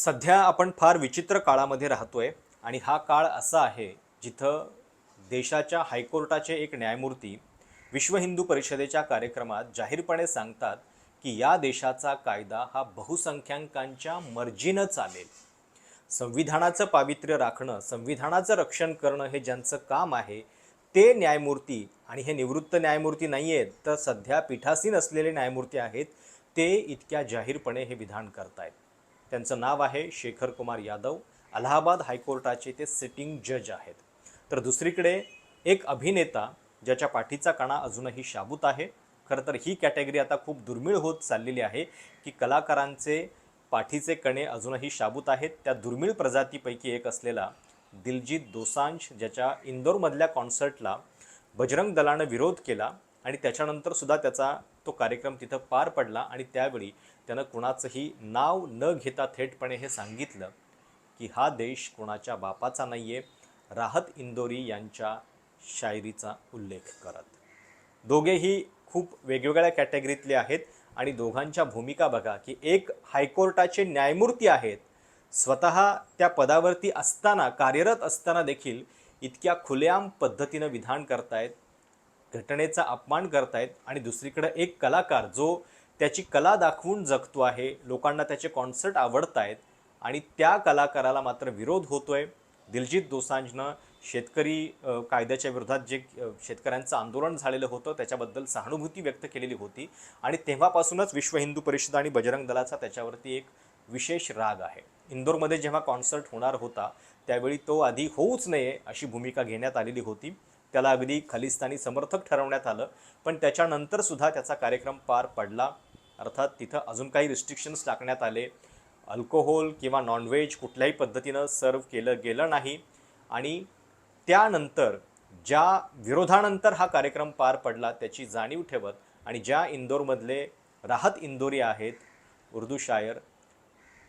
सध्या आपण फार विचित्र काळामध्ये राहतोय आणि हा काळ असा आहे जिथं देशाच्या हायकोर्टाचे एक न्यायमूर्ती विश्व हिंदू परिषदेच्या कार्यक्रमात जाहीरपणे सांगतात की या देशाचा कायदा हा बहुसंख्याकांच्या मर्जीनं चालेल. संविधानाचं पावित्र्य राखणं संविधानाचं रक्षण करणं हे ज्यांचं काम आहे ते न्यायमूर्ती आणि हे निवृत्त न्यायमूर्ती नाही आहेत तर सध्या पीठासीन असलेले न्यायमूर्ती आहेत ते इतक्या जाहीरपणे हे विधान करतायत. त्यांचं नाव आहे शेखर कुमार यादव. अलाहाबाद हायकोर्टाचे ते सिटिंग जज आहेत. तर दुसरीकडे एक अभिनेता ज्याच्या पाठीचा कणा अजूनही शाबूत आहे. खरं तर ही कॅटेगरी आता खूप दुर्मिळ होत चाललेली आहे की कलाकारांचे पाठीचे कणे अजूनही शाबूत आहेत. त्या दुर्मिळ प्रजातीपैकी एक असलेला दिलजीत दोसांझ ज्याच्या इंदोरमधल्या कॉन्सर्टला बजरंग दलानं विरोध केला आणि त्याच्यानंतर सुद्धा त्याचा तो कार्यक्रम तिथं पार पडला आणि त्यावेळी त्यानं कुणाचंही नाव न घेता थेटपणे हे सांगितलं की हा देश कोणाच्या बापाचा नाही आहे राहत इंदोरी यांच्या शायरीचा उल्लेख करत. दोघेही खूप वेगवेगळ्या कॅटेगरीतले आहेत आणि दोघांच्या भूमिका बघा की एक हायकोर्टाचे न्यायमूर्ती आहेत. स्वतः त्या पदावरती असताना कार्यरत असताना देखील इतक्या खुलेआम पद्धतीनं विधान करतायत. घटनेचा अपमान करतायत आणि दुसरीकडे एक कलाकार जो त्याची कला दाखवून जगतो आहे लोकांना त्याचे कॉन्सर्ट आवडतायत आहेत आणि त्या कलाकाराला मात्र विरोध होतोय. दिलजीत दोसांजनं शेतकरी कायद्याच्या विरोधात जे शेतकऱ्यांचं आंदोलन झालेलं होतं त्याच्याबद्दल सहानुभूती व्यक्त केलेली होती आणि तेव्हापासूनच विश्व हिंदू परिषद आणि बजरंग दलाचा त्याच्यावरती एक विशेष राग आहे. इंदोरमध्ये जेव्हा कॉन्सर्ट होणार होता त्यावेळी तो आधी होऊच नये अशी भूमिका घेण्यात आलेली होती. त्याला अगदी खलिस्तानी समर्थक ठरवण्यात आलं. पण त्याच्यानंतर सुद्धा त्याचा कार्यक्रम पार पडला. अर्थात तिथं अजून काही रिस्ट्रिक्शन्स टाकण्यात आले. अल्कोहोल किंवा नॉनव्हेज कुठल्याही पद्धतीनं सर्व केलं गेलं नाही. आणि त्यानंतर ज्या विरोधानंतर हा कार्यक्रम पार पडला त्याची जाणीव ठेवत आणि ज्या इंदोरमधले राहत इंदोरी आहेत उर्दू शायर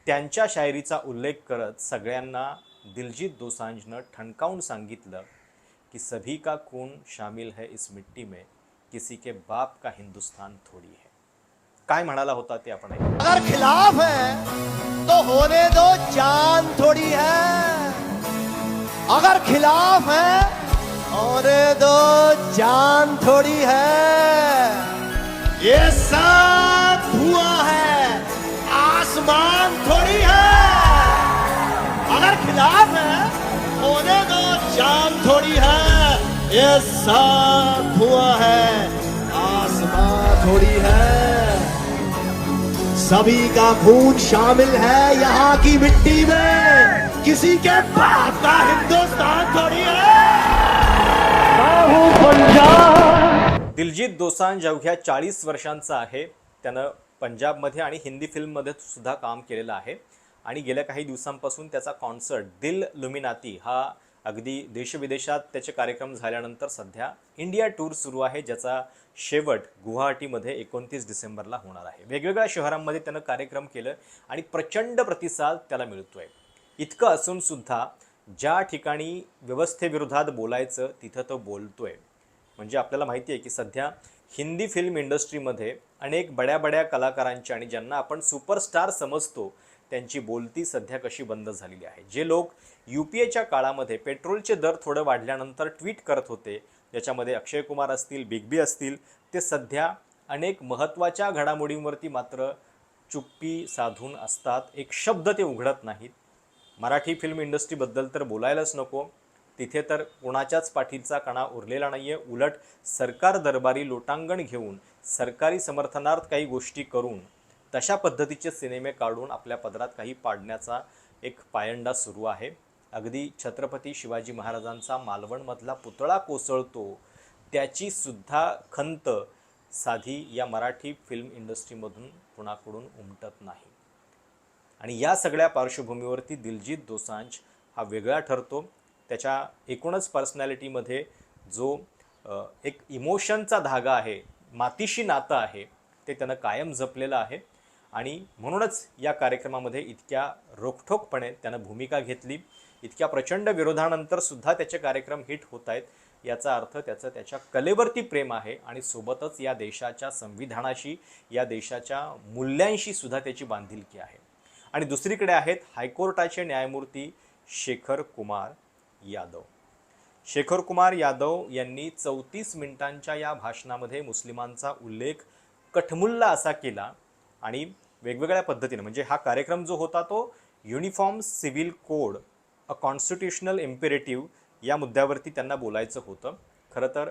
त्यांच्या शायरीचा उल्लेख करत सगळ्यांना दिलजीत दोसांजनं ठणकावून सांगितलं कि सभी का खून शामिल है इस मिट्टी में, किसी के बाप का हिंदुस्तान थोड़ी है। काय म्हणाला होता ते आपण अगर खिलाफ है तो होने दो जान थोड़ी है। अगर खिलाफ है, होने दो जान थोड़ी है। ये सब धुआँ है, आसमान थोड़ी है। अगर खिलाफ है, होने दो जान थोड़ी है। ये सब धुआं है आसमान थोड़ी है। सभी का खून शामिल है यहाँ की मिट्टी में। किसी के बाप का हिंदुस्तान थोड़ी है। दिलजीत दोसांज अवघ्या चाळीस वर्षांचा आहे त्यानं पंजाबमध्ये आणि हिंदी फिल्ममध्ये सुद्धा काम केलेलं आहे. आणि गेल्या काही दिवसांपासून त्याचा कॉन्सर्ट दिल लुमिनाती हा अगदी देशविदेशात त्याचे कार्यक्रम झाल्यानंतर सध्या इंडिया टूर सुरू आहे ज्याचा शेवट गुवाहाटीमध्ये एकोणतीस डिसेंबरला होणार आहे. वेगवेगळ्या शहरांमध्ये त्यानं कार्यक्रम केलं आणि प्रचंड प्रतिसाद त्याला मिळतोय. इतकं असून सुद्धा ज्या ठिकाणी व्यवस्थेविरोधात बोलायचं तिथं तो बोलतोय. म्हणजे आपल्याला माहिती आहे की सध्या हिंदी फिल्म इंडस्ट्रीमध्ये अनेक बड्या बड्या कलाकारांच्या आणि ज्यांना आपण सुपरस्टार समजतो त्यांची बोलती सध्या कशी बंद झालेली आहे. जे लोक यू पी एच्या काळामध्ये पेट्रोलचे दर थोडं वाढल्यानंतर ट्विट करत होते ज्याच्यामध्ये अक्षय कुमार असतील बिग बी असतील ते सध्या अनेक महत्त्वाच्या घडामोडींवरती मात्र चुप्पी साधून असतात. एक शब्द ते उघडत नाहीत. मराठी फिल्म इंडस्ट्रीबद्दल तर बोलायलाच नको. तिथे तर कोणाच्याच पाठीचा कणा उरलेला नाही आहे उलट सरकार दरबारी लोटांगण घेऊन सरकारी समर्थनार्थ काही गोष्टी करून तशा पद्धतीचे सिनेमे काढून आपल्या पदरात काही पाडण्याचा एक पायंडा सुरू आहे. अगदी छत्रपती शिवाजी महाराजांचा मालवणमधला पुतळा कोसळतो त्याची सुद्धा खंत साधी या मराठी फिल्म इंडस्ट्रीमधून कुणाकडून उमटत नाही. आणि या सगळ्या पार्श्वभूमीवरती दिलजीत दोसांझ हा वेगळा ठरतो. त्याच्या एकूणच पर्सनॅलिटीमध्ये जो एक इमोशनचा धागा आहे मातीशी नातं आहे ते त्यानं कायम जपलेलं आहे. आणि म्हणूनच या कार्यक्रमामध्ये इतक्या रोखठोकपणे त्यानं भूमिका घेतली. इतक्या प्रचंड विरोधानंतर सुद्धा त्याचे कार्यक्रम हिट होत आहेत. याचा अर्थ त्याचं त्याच्या कलेवरती प्रेम आहे आणि सोबतच या देशाच्या संविधानाशी या देशाच्या मूल्यांशी सुद्धा त्याची बांधिलकी आहे. आणि दुसरीकडे आहेत हायकोर्टाचे न्यायमूर्ती शेखर कुमार यादव. शेखर कुमार यादव यांनी चौतीस मिनिटांच्या या भाषणामध्ये मुस्लिमांचा उल्लेख कठमुल्ला असा केला आणि वेगवेगळ्या पद्धतीनं म्हणजे हा कार्यक्रम जो होता तो uniform civil code a constitutional imperative या मुद्द्यावरती त्यांना बोलायचं होतं. खरं तर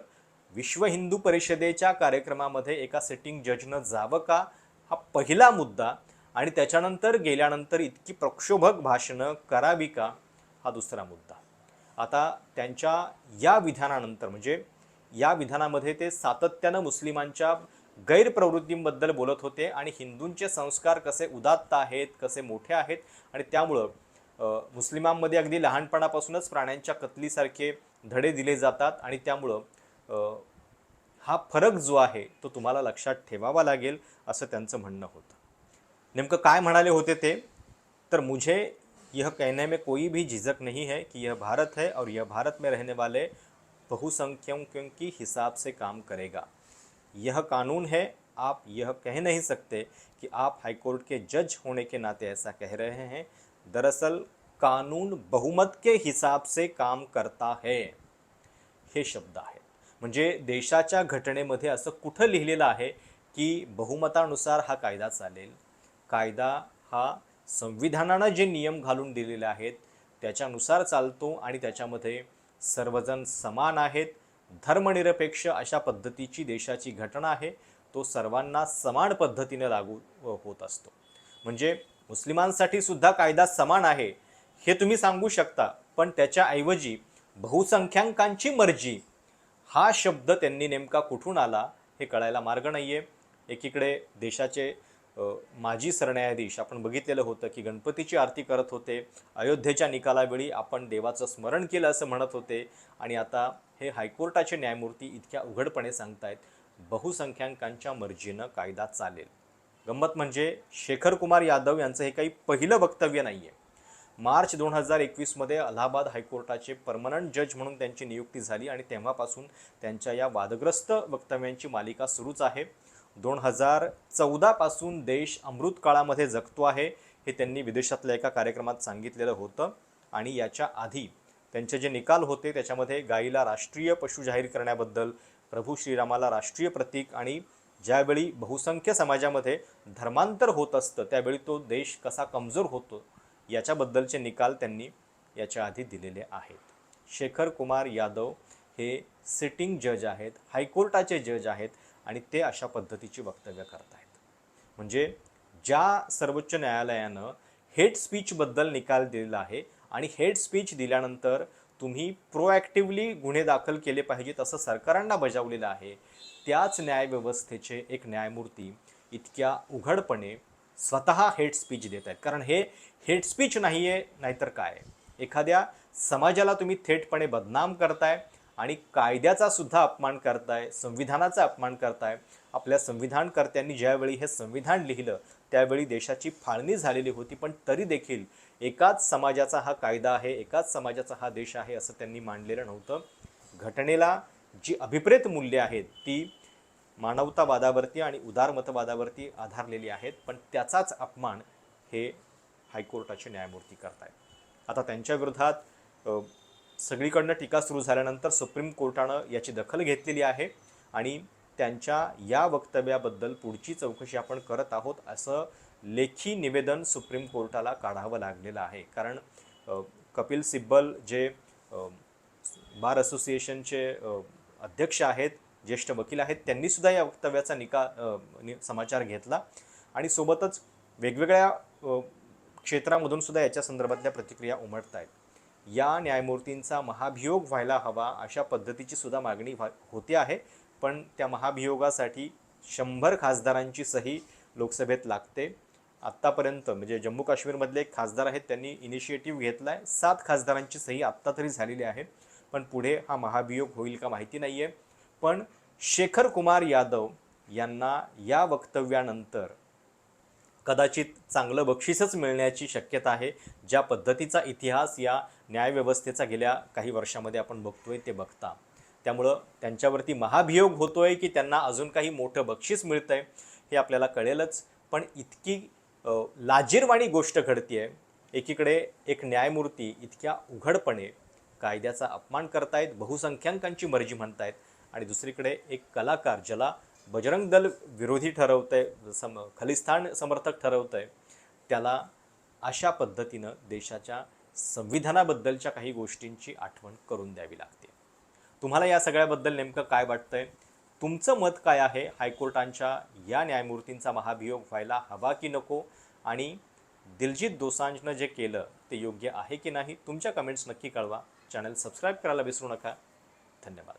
विश्व हिंदू परिषदेच्या कार्यक्रमामध्ये एका सिटिंग जजनं जावं का हा पहिला मुद्दा आणि त्याच्यानंतर गेल्यानंतर इतकी प्रक्षोभक भाषणं करावी का हा दुसरा मुद्दा. आता त्यांच्या या विधानानंतर म्हणजे या विधानामध्ये ते सातत्यानं मुस्लिमांच्या गैरप्रवृत्तींबद्दल बोलत होते आणि हिंदूंचे संस्कार कसे उदात्त आहेत कसे मोठे आहेत आणि त्यामुळं मुस्लिमांमध्ये अगदी लहानपणापासूनच प्राण्यांच्या कत्लीसारखे धडे दिले जातात आणि त्यामुळं हा फरक जो आहे तो तुम्हाला लक्षात ठेवावा लागेल असं त्यांचं म्हणणं होतं. नेमकं काय म्हणाले होते ते? तर मुझे यह कहने में कोई भी झिझक नहीं है कि यह भारत है और यह भारत में रहने वाले बहुसंख्यकों की हिसाब से काम करेगा। यह कानून है आप यह कह नहीं सकते कि आप हाईकोर्ट के जज होने के नाते ऐसा कह रहे हैं। दरअसल कानून बहुमत के हिसाब से काम करता है हे शब्द आहेत म्हणजे देशाच्या घटनेमध्ये असं कुठं लिहिलेलं आहे की बहुमतानुसार हा कायदा चालेल? कायदा हा संविधानानं जे नियम घालून दिलेले आहेत त्याच्यानुसार चालतो आणि त्याच्यामध्ये सर्वजण समान आहेत धर्मनिरपेक्ष अशा पद्धतीची देशाची घटना आहे तो सर्वांना समान पद्धतीने लागू होत असतो. म्हणजे मुस्लिमांसाठी सुद्धा कायदा समान आहे हे तुम्ही सांगू शकता पण त्याच्याऐवजी बहुसंख्याकांची मर्जी हा शब्द त्यांनी नेमका कुठून आला हे कळायला मार्ग नाही आहे एकीकडे देशाचे माजी सरन्यायाधीश आपण बघितलेलं होतं की गणपतीची आरती करत होते. अयोध्येच्या निकालावेळी आपण देवाचं स्मरण केलं असं म्हणत होते. आणि आता हे हायकोर्टाचे न्यायमूर्ती इतक्या उघडपणे सांगतायत बहुसंख्याकांच्या मर्जीनं कायदा चालेल. गंमत म्हणजे शेखर कुमार यादव यांचं हे काही पहिलं वक्तव्य नाही आहे मार्च दोन हजार एकवीसमध्ये अलाहाबाद हायकोर्टाचे परमनंट जज म्हणून त्यांची नियुक्ती झाली आणि तेव्हापासून त्यांच्या या वादग्रस्त वक्तव्यांची मालिका सुरूच आहे. दोन हजार चौदापासून देश अमृत काळामध्ये जगतो आहे हे त्यांनी विदेशातल्या एका कार्यक्रमात सांगितलेलं होतं. आणि याच्या आधी त्यांचे जे निकाल होते त्याच्यामध्ये गायीला राष्ट्रीय पशु जाहीर करण्याबद्दल प्रभू श्रीरामाला राष्ट्रीय प्रतीक आणि ज्यावेळी बहुसंख्य समाजामध्ये धर्मांतर होत असतं त्यावेळी तो देश कसा कमजोर होतो याच्याबद्दलचे निकाल त्यांनी याच्या आधी दिलेले आहेत. शेखर कुमार यादव हे सिटिंग जज आहेत हायकोर्टाचे जज आहेत. आणि ते अशा पद्धतीची वक्तव्य करत आहेत म्हणजे ज्या सर्वोच्च न्यायालयानं हेट स्पीचबद्दल निकाल दिलेला आहे आणि हेट स्पीच दिल्यानंतर तुम्ही प्रोॲक्टिव्हली गुन्हे दाखल केले पाहिजेत असं सरकारांना बजावलेलं आहे त्याच न्यायव्यवस्थेचे एक न्यायमूर्ती इतक्या उघडपणे स्वतः हेट स्पीच देत आहेत. कारण हे हेट स्पीच नाही आहे नाहीतर काय? एखाद्या समाजाला तुम्ही थेटपणे बदनाम करताय आणि कायद्याचा सुद्धा अपमान करताय संविधानाचा अपमान करताय. आपल्या संविधानकर्त्यांनी ज्यावेळी हे संविधान लिहिलं त्यावेळी देशाची फाळणी झालेली होती पण तरी देखील एकाच समाजाचा हा कायदा आहे एकाच समाजाचा हा देश आहे असं त्यांनी मांडलेलं नव्हतं. घटनेला जी अभिप्रेत मूल्ये आहेत ती मानवतावादावरती आणि उदारमतवादावरती आधारलेली आहेत पण त्याचाच अपमान हे हायकोर्टाचे न्यायमूर्ती करतायत. आता त्यांच्या विरोधात सगळीकडनं टीका सुरू झाल्यानंतर सुप्रीम कोर्टानं याची दखल घेतलेली आहे आणि त्यांच्या या वक्तव्याबद्दल पुढची चौकशी आपण करत आहोत असं लेखी निवेदन सुप्रीम कोर्टाला काढावं लागलेलं आहे. कारण कपिल सिब्बल जे बार असोसिएशनचे अध्यक्ष आहेत ज्येष्ठ वकील आहेत त्यांनीसुद्धा या वक्तव्याचा निका समाचार घेतला. आणि सोबतच वेगवेगळ्या क्षेत्रामधून सुद्धा याच्या संदर्भातल्या प्रतिक्रिया उमटत आहेत या न्यायमूर्तींचा महाभियोग व्हायला हवा अशा पद्धतीची सुद्धा मागणी व्हा होते आहे. पण त्या महाभियोगासाठी शंभर खासदारांची सही लोकसभेत लागते. आत्तापर्यंत म्हणजे जम्मू काश्मीरमधले एक खासदार आहेत त्यांनी इनिशिएटिव्ह घेतला आहे सात खासदारांची सही आत्ता तरी झालेली आहे. पण पुढे हा महाभियोग होईल का माहिती नाही आहे पण शेखर कुमार यादव यांना या वक्तव्यानंतर कदाचित चांगलं बक्षीसच मिळण्याची शक्यता आहे. ज्या पद्धतीचा इतिहास या न्यायव्यवस्थेचा गेल्या काही वर्षामध्ये आपण बघतोय ते बघता. त्यामुळं त्यांच्यावरती महाभियोग होतोय की त्यांना अजून काही मोठं बक्षीस मिळतंय हे आपल्याला कळेलच. पण इतकी लाजीरवाणी गोष्ट घडतीये. एकीकडे एक न्यायमूर्ती इतक्या उघडपणे कायद्याचा अपमान करतायत बहुसंख्याकांची मर्जी म्हणतायत आणि दुसरीकडे एक कलाकार ज्याला बजरंग दल विरोधी ठरवतंय सम खलिस्तान समर्थक ठरवतंय त्याला अशा पद्धतीनं देशाच्या संविधानाबद्दलच्या काही गोष्टींची आठवण करून द्यावी लागते. तुम्हाला या सगळ्याबद्दल नेमकं काय वाटतंय? तुमचं मत काय आहे? हायकोर्टांच्या या न्यायमूर्तींचा महाभियोग व्हायला हवा की नको? आणि दिलजित दोसांजनं जे केलं ते योग्य आहे की नाही? तुमच्या कमेंट्स नक्की कळवा. चॅनल सबस्क्राईब करायला विसरू नका. धन्यवाद.